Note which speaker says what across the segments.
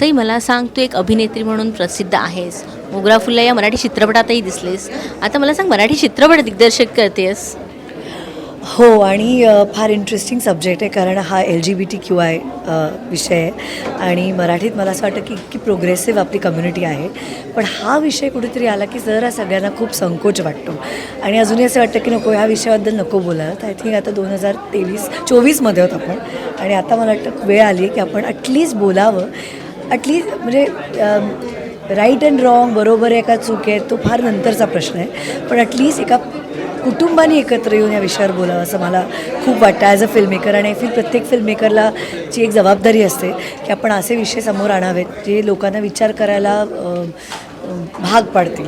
Speaker 1: असंही मला सांग तू एक अभिनेत्री म्हणून प्रसिद्ध आहेस. मोगरा फुल्ला या मराठी चित्रपटातही दिसलेस. आता मला सांग मराठी चित्रपट दिग्दर्शक करतेस
Speaker 2: हो आणि फार इंटरेस्टिंग सब्जेक्ट आहे कारण हा L G B T Q I विषय आहे. आणि मराठीत मला असं वाटतं की इतकी प्रोग्रेसिव्ह आपली कम्युनिटी आहे. पण हा विषय कुठेतरी आला की जरा सगळ्यांना खूप संकोच वाटतो. आणि अजूनही असं वाटतं की नको ह्या विषयाबद्दल नको बोलायला आय थिंक आता दोन हजार तेवीस चोवीसमध्ये आहोत आपण. आणि आता मला वाटतं वेळ आली की आपण ॲटलीस्ट बोलावं. ॲटलिस्ट म्हणजे राईट अँड रॉंग बरोबर आहे का चूक आहे तो फार नंतरचा प्रश्न आहे. पण ॲटलिस्ट एका कुटुंबाने एकत्र येऊन या विषयावर बोलावं असं मला खूप वाटतं. ॲज अ फिल्ममेकर आणि आय फील प्रत्येक फिल्ममेकरला ची एक जबाबदारी असते की आपण असे विषय समोर आणावेत जे लोकांना विचार करायला भाग पाडतील.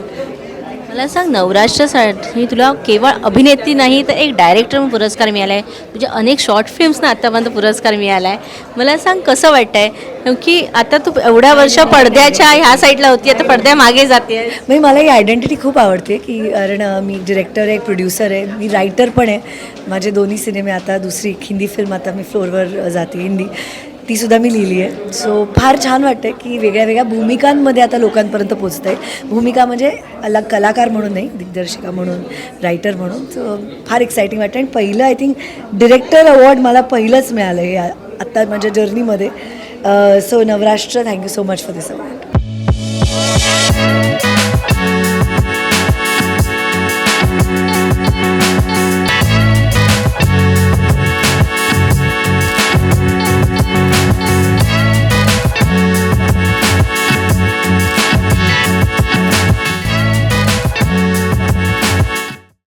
Speaker 1: मला सांग नवराष्ट्रासाठी तुला केवळ अभिनेत्री नाही तर एक डायरेक्टर म्हणून पुरस्कार मिळाला आहे तुझ्या अनेक शॉर्ट फिल्म्सना आत्तापर्यंत पुरस्कार मिळाला आहे मला सांग कसं वाटतं आहे की आता तू एवढ्या वर्ष पडद्याच्या ह्या साईडला होती आता पडद्या मागे जाते.
Speaker 2: म्हणजे मला ही आयडेंटिटी खूप आवडते की कारण मी डिरेक्टर आहे प्रोड्युसर आहे मी रायटर पण आहे. माझे दोन्ही सिनेमे आता दुसरी एक हिंदी फिल्म आता मी फ्लोअरवर जाते हिंदी. तीसुद्धा मी लिहिली आहे. सो फार छान वाटतं की वेगळ्या वेगळ्या भूमिकांमध्ये आता लोकांपर्यंत पोचतं आहे भूमिका म्हणजे अलग कलाकार म्हणून नाही दिग्दर्शिका म्हणून रायटर म्हणून. सो फार एक्सायटिंग वाटतं आणि पहिलं आय थिंक डिरेक्टर अवॉर्ड मला पहिलंच मिळालं आहे या- आत्ता माझ्या जर्नीमध्ये Uh, so Navraष्ट्ra, thank you so much for this award.